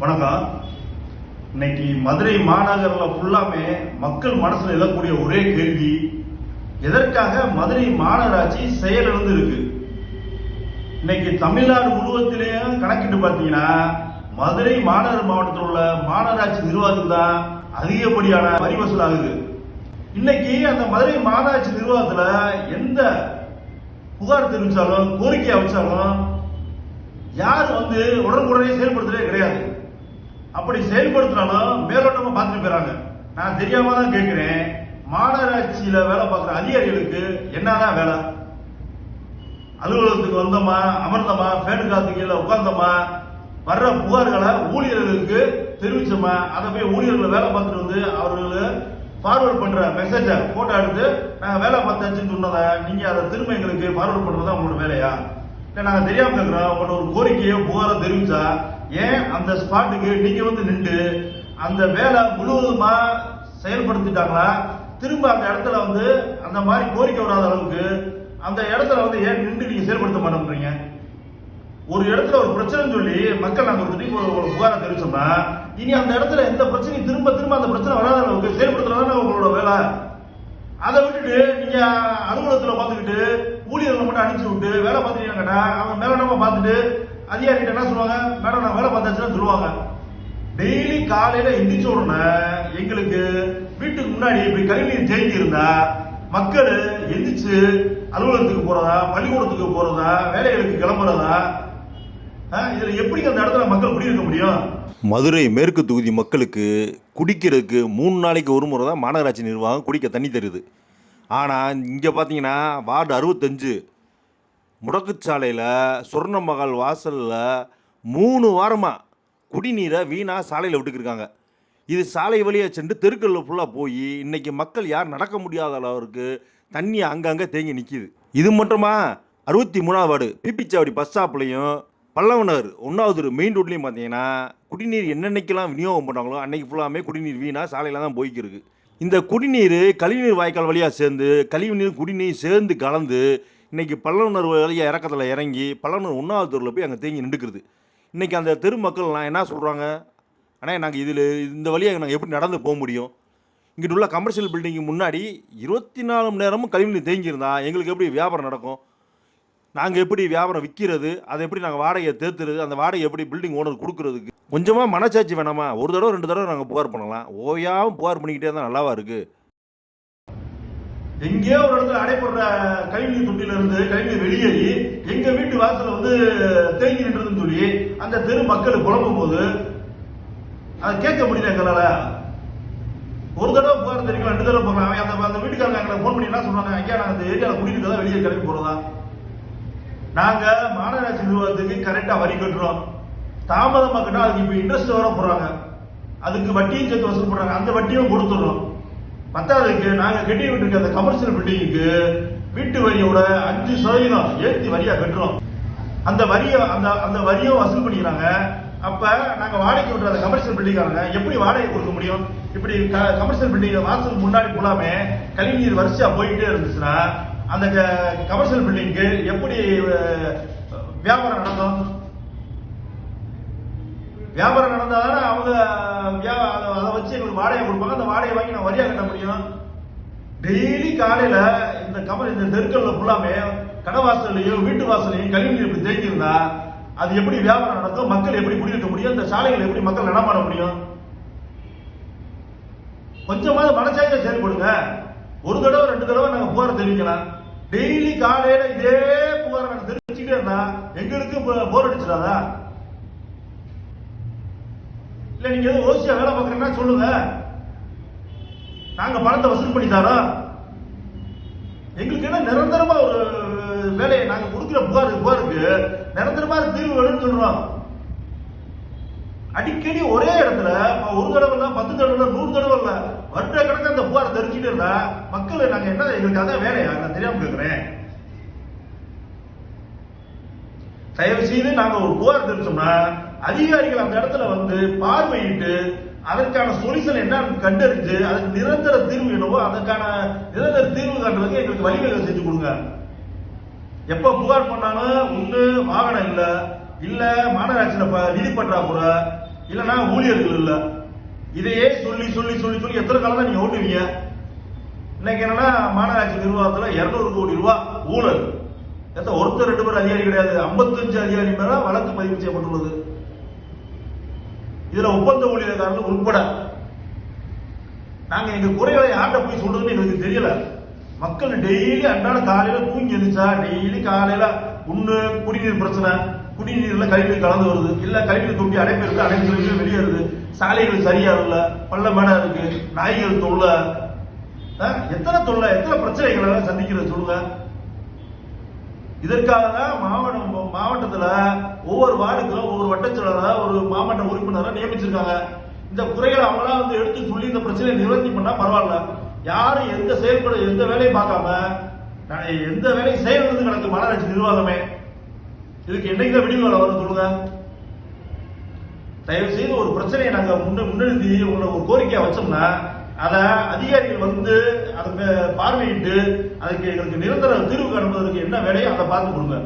வணக்கம். இன்னைக்கு மதுரை மாநகரில் ஃபுல்லாமே மக்கள் மனசில் எழக்கூடிய ஒரே கேள்வி எதற்காக மதுரை மாநகராட்சி செயலிழந்து இருக்கு இன்னைக்கு தமிழ்நாடு முழுவதிலேயும் கணக்கிட்டு பார்த்தீங்கன்னா மதுரை மாநகர் மாவட்டத்தில் உள்ள மாநகராட்சி நிர்வாகம் தான் அதிகப்படியான வரி வசூல் ஆகுது இன்னைக்கு அந்த மதுரை மாநகராட்சி நிர்வாகத்தில் எந்த புகார் தெரிவிச்சாலும் கோரிக்கை அமைச்சாலும் யார் வந்து உடனுக்குடனே செயல்படுத்துறதே கிடையாது. அப்படி செயல்படுத்தினாலும் மேலோட்டமா பார்த்துட்டு போயிறாங்க. நான் தெரியாம தான் கேட்கிறேன். மாநகராட்சியில வேலை பார்க்குற அதிகாரிகளுக்கு என்னதான் வேலை? அலுவலகத்துக்கு வந்தோமா? அமர்ந்தோமா? ஃபேன் காத்து கீழே உட்கார்ந்தோமா? வர்ற புகார்களை ஊழியர்களுக்கு தெரிவிச்சோமா? அதை போய் ஊழியர்கள் வேலை பார்த்துட்டு வந்து அவர்களுக்கு ஃபார்வர்ட் பண்ற மெசேஜை போட்டோ எடுத்து நாங்கள் வேலை பார்த்தாச்சுன்னு சொன்னதை நீங்க அதை திரும்ப எங்களுக்கு ஃபார்வர்ட் பண்றது தான் உங்களோட வேலையா? இல்லை நாங்கள் தெரியாம இருக்கிறோம். உங்களோட ஒரு கோரிக்கையோ புகாரோ தெரிவிச்சா ஏன் அந்த ஸ்பாட்டுக்கு நீங்க வந்து நின்று அந்த வேலை முழுவதுமா செயல்படுத்திட்டாங்களா? திரும்ப அந்த இடத்துல வந்து அந்த மாதிரி கோரிக்கை வராத அளவுக்கு அந்த இடத்துல வந்து ஏன் நின்று நீங்க செயல்படுத்த மாட்டேன்றீங்க? ஒரு இடத்துல ஒரு பிரச்சனை சொல்லி மக்கள் நாங்கள் ஒரு திடீர்னு ஒரு புகாரை தெரிவிச்சோம்னா இனி அந்த இடத்துல எந்த பிரச்சனையும் திரும்ப திரும்ப அந்த பிரச்சனை வராத அளவுக்கு செயல்படுத்துறதானே உங்களோட வேலை? அதை விட்டுட்டு நீங்க அலுவலகத்துல பார்த்துக்கிட்டு ஊழியர்களை மட்டும் அனுப்பிச்சு விட்டு வேலை பார்த்துட்டீங்கன்னா அவங்க மேலோட்டமா பார்த்துட்டு அதிகாரிகிட்ட என்ன சொல்லுவாங்க? மேடம் நான் வேலை பார்த்தாச்சுன்னு சொல்லுவாங்க. டெய்லி காலையில எந்திரிச்ச உடனே எங்களுக்கு வீட்டுக்கு முன்னாடி இப்படி கழிவுநீர் தேங்கி இருந்தா மக்கள் எந்திரிச்சு அலுவலகத்துக்கு போறதா பள்ளிக்கூடத்துக்கு போறதா வேலைகளுக்கு கிளம்புறதா இதுல எப்படி அந்த இடத்துல மக்கள் குடியிருக்க முடியும்? மதுரை மேற்கு தொகுதி மக்களுக்கு குடிக்கிறதுக்கு மூணு நாளைக்கு ஒரு முறை தான் மாநகராட்சி நிர்வாகம் குடிக்க தண்ணி தருது. ஆனால் இங்கே பார்த்தீங்கன்னா வார்டு அறுபத்தஞ்சு முடக்குச்சாலையில் சொர்ணமகால் வாசலில் மூணு வாரமாக குடிநீரை வீணாக சாலையில் விட்டுக்கிருக்காங்க. இது சாலை வழியாக சென்று தெருக்களில் ஃபுல்லாக போய் இன்றைக்கி மக்கள் யார் நடக்க முடியாத அளவுக்கு தண்ணி அங்கங்கே தேங்கி நிற்கிது இது மட்டுமா? அறுபத்தி மூணாவது வார்டு பிபிச்சாவடி பஸ் ஸ்டாப்லையும் பல்லவனர் ஒன்றாவது மெயின் ரோட்லேயும் பார்த்தீங்கன்னா குடிநீர் என்னென்னைக்கெல்லாம் விநியோகம் பண்ணாங்களோ அன்னைக்கு ஃபுல்லாமே குடிநீர் வீணாக சாலையில் தான் போய்க்கிருக்கு இந்த குடிநீர் கழிவுநீர் வாய்க்கால் வழியாக சேர்ந்து கழிவுநீர் குடிநீர் சேர்ந்து கலந்து இன்னைக்கு பல்லவனர் வழியாக இறக்கத்தில் இறங்கி பல்லவனர் ஒன்றாவது தெருவில் போய் அங்கே தேங்கி நின்றுக்கிறது இன்றைக்கி அந்த தெரு மக்கள்லாம் என்ன சொல்கிறாங்க ஆனால் நாங்கள் இதில் இந்த வழியாக நாங்கள் எப்படி நடந்து போக முடியும்? இங்கிட்டு உள்ள கமர்ஷியல் பில்டிங்கு முன்னாடி இருபத்தி நாலு மணி நேரமும் கழிவுநீர் தேங்கியிருந்தா எங்களுக்கு எப்படி வியாபாரம் நடக்கும்? நாங்கள் எப்படி வியாபாரம் விற்கிறது அதை எப்படி நாங்கள் வாடகையை தேர்த்துறது அந்த வாடகை எப்படி பில்டிங் ஓனர் கொடுக்குறதுக்கு கொஞ்சமாக மனசாட்சி வேணாமா? ஒரு தடவை ரெண்டு தடவை நாங்கள் புகார் பண்ணலாம். ஓயாவும் புகார் பண்ணிக்கிட்டே தான் நல்லாவா இருக்குது எங்கேயோ ஒரு இடத்துல அடைப்படுற கழிவு தொட்டில இருந்து வெளியேறி எங்க வீட்டு வாசலில் வந்து தேங்கி நின்றதுன்னு சொல்லி அந்த தெரு மக்கள் புலம்பும் போது அதை கேட்க முடியல எங்களால. ஒரு தடவை புகார் தெரிவிக்கலாம் ரெண்டு தடவை போகலாம் அவன் அந்த அந்த வீட்டுக்காரங்க எங்களை ஃபோன் பண்ணி என்ன சொல்கிறாங்க ஐயா நாங்கள் அந்த ஏரியாவில் குடியிருக்க தான் வெளியே கிளம்பி போறதா? நாங்க மாநகராட்சி நிர்வாகத்துக்கு கரெக்டா வரி கட்டுறோம். தாமதமாக்கிட்டா அதுக்கு இப்ப இன்ட்ரெஸ்ட் வர போறாங்க. அதுக்கு வட்டியும் சேர்த்து வசூல் பண்றாங்க. அந்த வட்டியும் கொடுத்துடுறோம். பத்தாவதுக்கு நாங்க கட்டி விட்டுருக்க அந்த கமர்ஷியல் பில்டிங்க்கு வீட்டு வரியோட அஞ்சு சதவீதம் ஏற்றி வரியா கட்டுறோம். அந்த வரியை அந்த அந்த வரியும் வசூல் பண்ணிக்கிறாங்க. அப்ப நாங்க வாடகை விட்டுற அந்த கமர்ஷியல் பில்டிங்காரங்க எப்படி வாடகை கொடுக்க முடியும்? இப்படி கமர்ஷியல் பில்டிங் வாசல் முன்னாடி ஃபுல்லாமே கழிவுநீர் வரிசையா போயிட்டே இருந்துச்சுன்னா அந்த கமர்ஷியல் பில்டிங்க்கு எப்படி வியாபாரம் நடந்தோம்? வியாபாரம் நடந்தால் தானே அவங்க அதை வச்சு எங்களுக்கு வாடகை கொடுப்பாங்க. அந்த வாடகை வாங்கி நான் வரியா கட்ட முடியும்? டெய்லி காலையில் இந்த கமல் இந்த தெருக்கல்ல ஃபுல்லாமே கடை வாசல்லையும் வீட்டு வாசல்லையும் கழிவுநீர் இப்படி தேங்கியிருந்தா அது எப்படி வியாபாரம் நடக்கும்? மக்கள் எப்படி குடியிருக்க முடியும்? இந்த சாலைகள் எப்படி மக்கள் நடமாட முடியும்? கொஞ்சமாவது மனசாட்சியா செயல்படுங்க. ஒரு தடவை ரெண்டு தெரிவிக்கலாம் டெய்லி காலையில இதே புகாரை நாங்க தெரிவிச்சுட்டே இருந்தா போர் அடிச்சிடாதா? இல்ல நீங்க எதுவும் ஓசியா வேலை பார்க்கறீங்கன்னா சொல்லுங்க. நாங்க பணத்தை வசூல் பண்ணி தரோம் எங்களுக்கு என்ன நிரந்தரமா ஒரு வேலையை நாங்க கொடுக்குற புகார் புகாருக்கு நிரந்தரமா தீர்வு வேணும்னு சொல்றோம். அடிக்கடி ஒரே இடத்துல ஒரு தடவை இல்ல பத்து தடவை இல்ல நூறு தடவை இல்ல வருட கணக்கு அந்த புகார் தெரிஞ்சுட்டு இருந்தா மக்கள் நாங்க என்ன எங்களுக்கு அதான் வேலையா? நான் தெரியாம கேட்கிறேன் தயவு செய்து நாங்க ஒரு புகார் தெரிஞ்சோம்னா அதிகாரிகள் அந்த இடத்துல வந்து பார்வையிட்டு அதற்கான சொல்யூஷன் என்னன்னு கண்டறிஞ்சு அதுக்கு நிரந்தர தீர்வு என்னவோ அதற்கான நிரந்தர தீர்வு காட்டுறதுக்கு எங்களுக்கு வழிவகை செஞ்சு கொடுங்க. எப்ப புகார் பண்ணாலும் ஒண்ணு வாகனம் இல்ல இல்ல மாநகராட்சியில நிதி பற்றாக்குறை இல்லைன்னா ஊழியர்கள் இல்ல. இதையே சொல்லி சொல்லி சொல்லி சொல்லி எத்தனை காலம் தான் நீங்க ஓட்டுவீங்க? இன்னைக்கு என்னன்னா மாநகராட்சி நிர்வாகத்துல இருநூறு கோடி ரூபாய் ஊழல். எத்த ஒருத்தர் ரெண்டு பேர் அதிகாரி கிடையாது. 55 அதிகாரி மேல வழக்கு பதிவு செய்யப்பட்டுள்ளது. இதுல ஒப்பந்த ஊழியர்காரர்கள் உட்பட. நாங்க எங்க குறைகளை யார்கிட்ட போய் சொல்றதுன்னு எங்களுக்கு தெரியல. மக்கள் டெய்லி அன்றாட காலையில தூங்கி எழுந்துச்சா டெய்லி காலையில ஒண்ணு குடிநீர் பிரச்சனை. குடிநீர்ல கழிவு கலந்து வருது. இல்ல கழிவு தொட்டி அடைப்பு இருக்கு அடைப்பு இருக்கு வெளியேறுது சாலைகள் சரியா இல்ல பள்ள மேடா இருக்கு நாய்கள் தொல்லை. ஆ, எத்தனை தொல்லை எத்தனை பிரச்சனைகளை எல்லாம் சந்திக்கிறது சொல்லுங்க. இதற்காக தான் மாவட்டம் மாவட்டத்துல ஒவ்வொரு வார்டுக்கும் ஒவ்வொரு வட்டச்செயலாளரா ஒரு மாவட்ட உறுப்பினராக நியமிச்சிருக்காங்க. இந்த குறைகளை அவங்களா வந்து எடுத்து சொல்லி இந்த பிரச்சனையை நிவர்த்தி பண்ணா பரவாயில்ல. யாரும் எந்த செயல்பட எந்த வேலையும் பார்க்காம எந்த வேலையும் செய்யறது கிடக்கு மாநகராட்சி நிர்வாகமே இதுக்கு என்னைக்கு விடிவு வேலை வரும் சொல்லுங்க? தயவு செய்து ஒரு பிரச்சனையை நாங்க முன்ன முன்னெடுத்து உங்களை ஒரு கோரிக்கையா வச்சோம்னா அதை அதிகாரிகள் வந்து அதை பார்வையிட்டு அதுக்கு எங்களுக்கு நிரந்தர தீர்வு காண்பதற்கு என்ன வேலையோ அதை பார்த்து கொடுங்க.